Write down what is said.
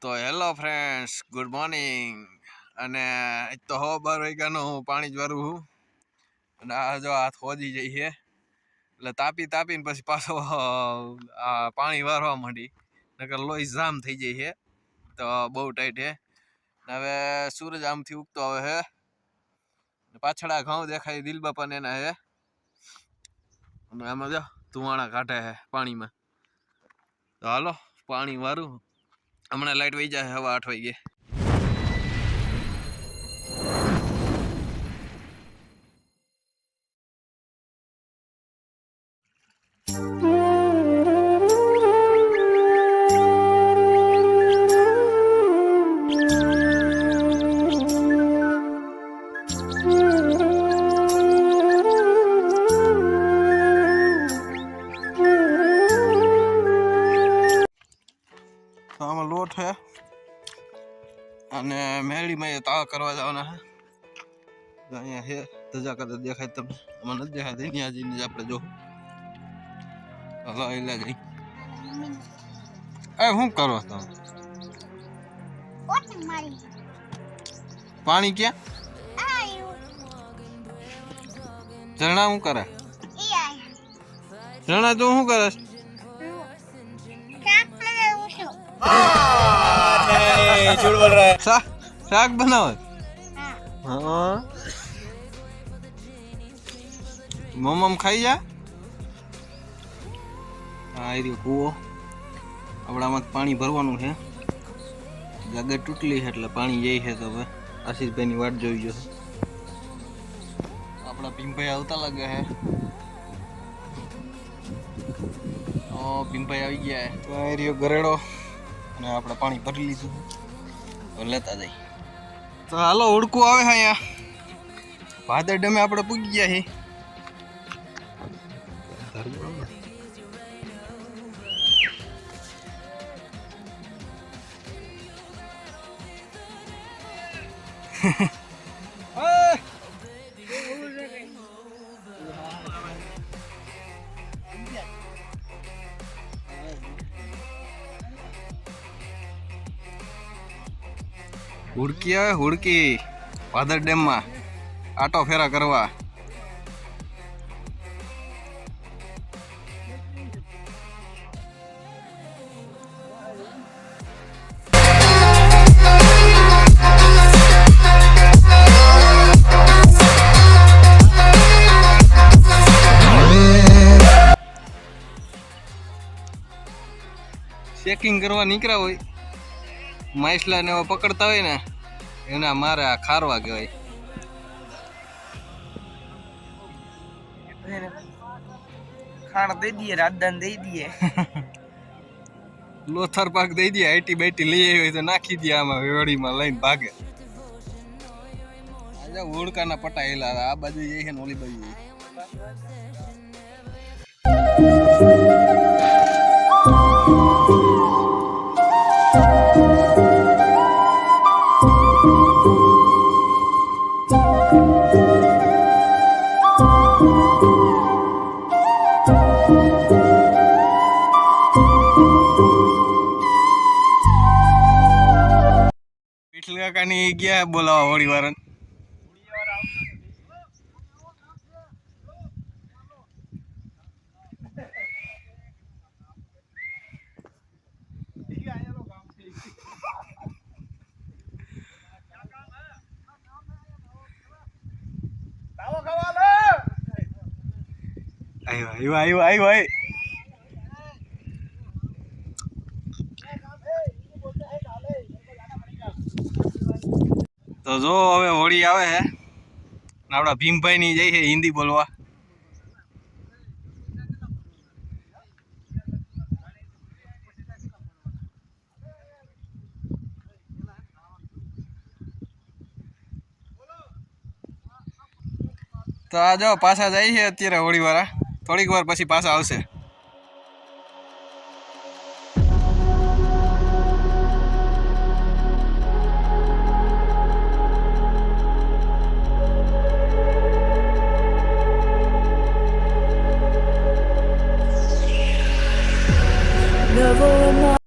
તો hello friends, good morning. અને તો હો બાર વાગ્યાનું હું પાણી જ વારું છું. અને આ જો હાથ હોજી જઈ છે. એટલે તાપી તાપીને પછી પાછો આ પાણી વારવા માંડી. નકર લોહી જામ થઈ જાય છે. તો બહુ ટાઈટ છે. હવે સૂરજ આમથી ઉગતો આવે છે. પાછળ આ ઘઉં દેખાય દિલ બાપાને એના છે. અને આમાં જો ધુવાણા કાઢે છે પાણીમાં. તો હાલો, પાણી વારું. હમણાં લાઈટ વહી જાય હવા આઠ વાગે તો અને મેળીમાં એ તાળા કરવા જવાના છે તો અહીંયા છે ધજા કરતા દેખાય તમને આમાં નથી દેખાતી ત્યાં જઈને જ આપણે જો હલો એટલે જઈ એ શું કરો તમે ઓટ મારી પાણી ક્યાં આયુ ઝરણા શું કરે ઈ આય ઝરણા તું શું કરે શાક બનાવું છું શાક શાક બનાવે? હા. મમમ ખાઈ જા. હા એ રહ્યો કૂવો. આપણામાં પાણી ભરવાનું છે. ગાગર તૂટલી છે એટલે પાણી જાય છે તો હવે. આશીષભાઈની વાટ જોઈ જો આપણા ભીમભાઈ આવતા લાગે છે. ઓ ભીમભાઈ આવી ગયા છે. તો આ રહ્યો ગરેડો. અને આપણે પાણી ભરી લીધું. લેતા જઈ તો હાલો ઉડકું આવે હા અહીંયા. ભાદર ડમે આપણે પૂગી ગયા છે હુડકી આવે હુડકી ભાદર ડેમમાં આટો ફેરા કરવા ચેકિંગ કરવા નીકળ્યા હોય માછલા ને એવો પકડતા હોય ને એના મારે આ ખારવા કહેવાય. ખાણ દઈ દઈએ રાજદાન દઈ દઈએ. લોથર પાક દઈ દઈએ આઈટી બેટી લઈ આવી હોય તો નાખી દઈએ આમાં વેવડીમાં લઈને ભાગે. આજે ઓળકાના પટાયેલા આ બાજુ છે ને ઓલી બાજુ Thank વિઠ્ઠલ કાકાની ગયા બોલાવા હોળી વાળા આવ્યો આવ્યો આવ્યો આવ્યો તો જો હવે હોળી આવે છે ને આપણા ભીમભાઈ ની જઈ છે હિન્દી બોલવા તો આ જો પાછા જાય છે અત્યારે હોળી વાળા થોડીક વાર પછી પાછા આવશે never a